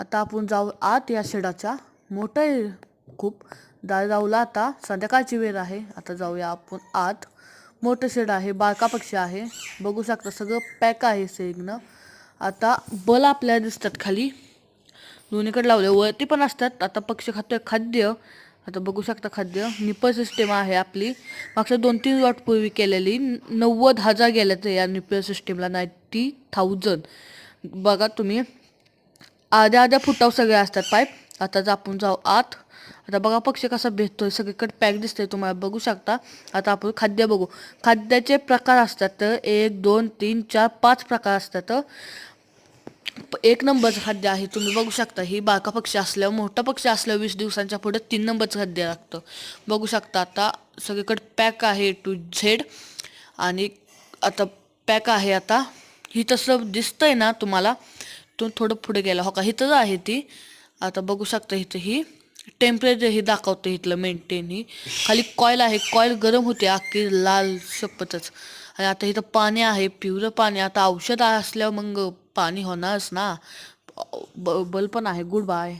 आता आपण जाऊ आत या शेडाच्या. मोठं आहे खूप. दा जाऊला आता. संध्याकाळची वेळ आहे. आता जाऊया आपण आत. मोठं शेड आहे. बारका पक्षी आहे. बघू शकता सगळं पॅक आहे सेगनं आता बल आपल्याला दिसतात खाली. दोन्हीकडे लावले. वरती पण असतात. आता पक्षी खातोय खाद्य. आता बघू शकता खाद्य. निपर सिस्टीम आहे आपली. मागच्या दोन तीन वॉट पूर्वी केलेली. नव्वद हजार गेल्यात या निपर सिस्टीमला नाईन्टी थाउजंड बघा तुम्ही. आध्या आध्या फुटाव सगळे असतात पाईप आता आपण जाऊ आत. आता बघा पक्षी कसा भेटतोय. सगळीकडे पॅक दिसतोय तुम्हाला. बघू शकता. आता आपण खाद्य बघू. खाद्याचे प्रकार असतात एक दोन तीन चार पाच प्रकार असतात. प- एक नंबरचं खाद्य आहे. तुम्ही बघू शकता. ही बाका पक्षी असल्यावर मोठा पक्षी असल्यावर वीस दिवसांच्या पुढे तीन नंबरचं खाद्य लागतं. बघू शकता आता सगळीकडे पॅक आहे टू झेड आणि आता पॅक आहे आता. ही तसं दिसतंय ना तुम्हाला? इथून थोडं पुढे गेला. हो का? इथंच आहे ती. आता बघू शकता इथं ही. टेम्परेचर ही दाखवतं इथलं मेंटेन ही. खाली कॉईल आहे. कॉईल गरम होते अख्खी लाल शपथच. आणि आता इथं पाणी आहे पिवळं पाणी. आता औषध असल्यावर मग पाणी होणारच ना. ब बल पण आहे. Good bye